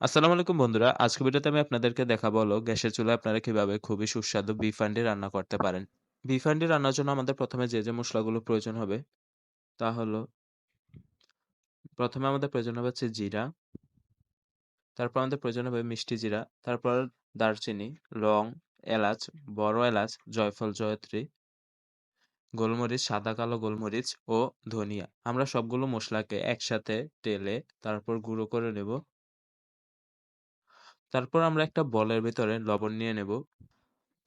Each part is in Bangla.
আসসালামু আলাইকুম বন্ধুরা। আজকে ভিডিওতে আমি আপনাদেরকে দেখাবো হলো গ্যাসের চুলায় আপনারা কীভাবে খুবই সুস্বাদু বিফ হান্ডি রান্না করতে পারেন। বিফ হান্ডি রান্নার জন্য আমাদের প্রথমে যে, যে মশলাগুলো প্রয়োজন হবে তা হলো প্রথমে আমাদের প্রয়োজন হবে হচ্ছে জিরা। তারপর আমাদের প্রয়োজন হবে মিষ্টি জিরা, তারপর দারচিনি, লং, এলাচ, বড় এলাচ, জয়ফল, জয়ত্রী, গোলমরিচ, সাদা কালো গোলমরিচ ও ধনিয়া। আমরা সবগুলো মশলাকে একসাথে টেলে তারপর গুঁড়ো করে নেব। তারপর আমরা একটা বলের ভিতরে লবণ নিয়ে নেব।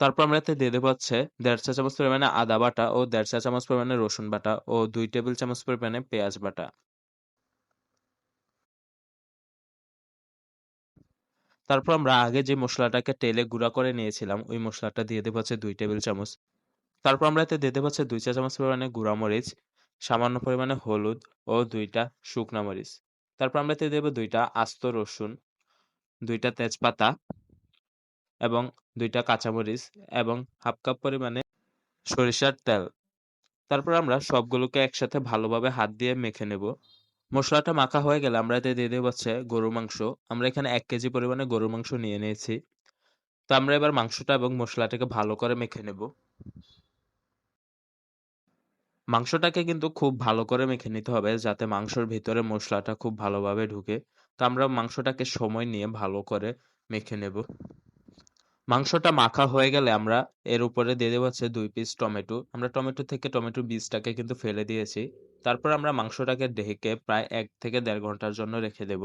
তারপর আমরা এতে দিয়ে দেবো হচ্ছে ১.৫ চা চামচ পরিমাণে আদা বাটা ও দেড় চা চামচ পরিমাণে রসুন বাটা ও দুই টেবিল চামচ পরিমাণে পেঁয়াজ বাটা। তারপর আমরা আগে যে মশলাটাকে তেলে গুঁড়া করে নিয়েছিলাম, ওই মশলাটা দিয়ে দেবো হচ্ছে দুই টেবিল চামচ। তারপর আমরা এতে দিয়ে দেবো হচ্ছে ২ চা চামচ পরিমাণে গুঁড়া মরিচ, সামান্য পরিমাণে হলুদ ও ২ টা শুকনা মরিচ। তারপর আমরা এতে দেবো দুইটা আস্ত রসুন, ২ টা তেজপাতা এবং দুইটা কাঁচামরিচ এবং হাফ কাপ পরিমাণে সরিষার তেল। তারপর আমরা সবগুলোকে একসাথে ভালোভাবে হাত দিয়ে মেখে নেব। মশলাটা মাখা হয়ে গেলে আমরা এতে দিয়ে দেব হচ্ছে গরুর মাংস। আমরা এখানে এক কেজি পরিমাণে গরুর মাংস নিয়ে নিয়েছি। তো আমরা এবার মাংসটা এবং মশলাটাকে ভালো করে মেখে নেব। মাংসটাকে কিন্তু খুব ভালো করে মেখে নিতে হবে যাতে মাংসর ভিতরে মশলাটা খুব ভালোভাবে ঢুকে। তো আমরা মাংসটাকে সময় নিয়ে ভালো করে মেখে নেব। মাংসটা মাখা হয়ে গেলে আমরা এর উপরে দিয়ে দেবো হচ্ছে দুই পিস টমেটো। আমরা টমেটো থেকে টমেটো বীজটাকে কিন্তু ফেলে দিয়েছি। তারপর আমরা মাংসটাকে ঢেকে প্রায় এক থেকে দেড় ঘণ্টার জন্য রেখে দেব।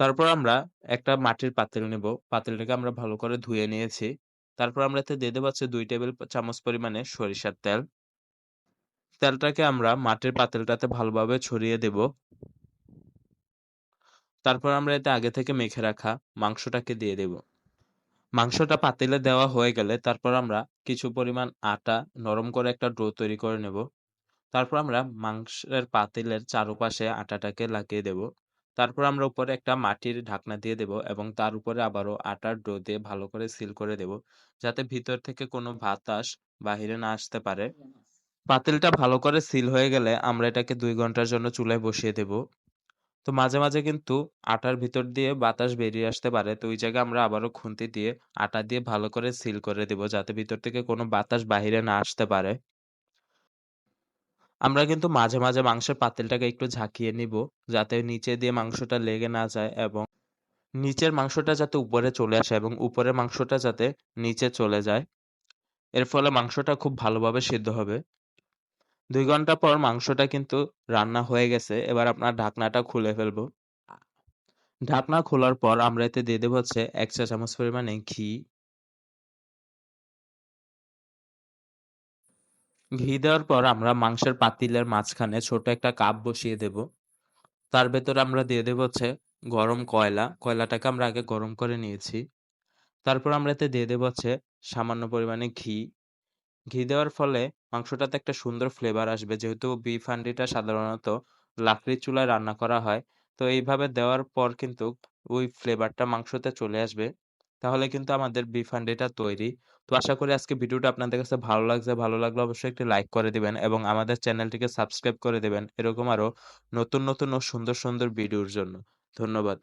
তারপর আমরা একটা মাটির পাতিল নেব। পাতিলটাকে আমরা ভালো করে ধুয়ে নিয়েছি। তারপর আমরা এতে দিয়ে দেবো হচ্ছে দুই টেবিল চামচ পরিমাণে সরিষার তেল। তেলটাকে আমরা মাটির পাতিলটাতে ভালোভাবে ছড়িয়ে দেব। তারপর আমরা এতে আগে থেকে মেখে রাখা মাংসটাকে দিয়ে দেব। মাংসটা পাতিলে দেওয়া হয়ে গেলে তারপর আমরা কিছু পরিমাণ আটা নরম করে একটা ডো তৈরি করে নেব। তারপর আমরা মাংসের পাতিলের চারপাশে আটাটাকে লাগিয়ে দেব। তারপর আমরা উপরে একটা মাটির ঢাকনা দিয়ে দেব এবং তার উপরে আবারও আটার ডো দিয়ে ভালো করে সিল করে দেব। যাতে ভিতর থেকে কোনো বাতাস বাহিরে না আসতে পারে। পাতিলটা ভালো করে সিল হয়ে গেলে আমরা এটাকে দুই ঘণ্টার জন্য চুলায় বসিয়ে দেব। তো মাঝে, মাঝে কিন্তু আটার ভিতর দিয়ে বাতাস বেরিয়ে আসতে পারে। তো ওই জায়গায় আমরা আবারও খুন্তি দিয়ে আটা দিয়ে ভালো করে সিল করে দেব যাতে ভিতর থেকে কোনো বাতাস বাহিরে না আসতে পারে। আমরা কিন্তু মাঝে, মাঝে মাংসের পাতিলটাকে একটু ঝাঁকিয়ে নিব যাতে নিচে দিয়ে মাংসটা লেগে না যায় এবং নিচের মাংসটা যাতে উপরে চলে আসে এবং উপরের মাংসটা যাতে নিচে চলে যায়। এর ফলে মাংসটা খুব ভালোভাবে সিদ্ধ হবে। ২ ঘণ্টা পর মাংসটা কিন্তু রান্না হয়ে গেছে। এবার আপনার ঢাকনাটা খুলে ফেলব। ঢাকনা খোলার পর আমরা এতে দিয়ে দেব হচ্ছে ১ চা চামচ পরিমাণে ঘি। ঘি দেওয়ার পর আমরা মাংসের পাতিলের মাঝখানে ছোট একটা কাপ বসিয়ে দেব। তার ভেতরে আমরা দিয়ে দেব হচ্ছে গরম কয়লা। কয়লাটাকে আমরা আগে গরম করে নিয়েছি। তারপর আমরা এতে দিয়ে দেব হচ্ছে সামান্য পরিমাণে ঘি। ঘি দেওয়ার ফলে মাংসটাতে একটা সুন্দর ফ্লেভার আসবে। যেহেতু বিফ হান্ডিটা সাধারণত লাকড়ির চুলায় রান্না করা হয়। তো এইভাবে দেওয়ার পর কিন্তু ওই ফ্লেভারটা মাংসতে চলে আসবে। তাহলে কিন্তু আমাদের রিফান্ড এটা তৈরি। তো আশা করি আজকে ভিডিওটা আপনাদের কাছে ভালো লাগছে। ভালো লাগলে অবশ্যই একটি লাইক করে দিবেন এবং আমাদের চ্যানেলটিকে সাবস্ক্রাইব করে দিবেন। এরকম আরও নতুন, নতুন ও সুন্দর, সুন্দর ভিডিওর জন্য। ধন্যবাদ।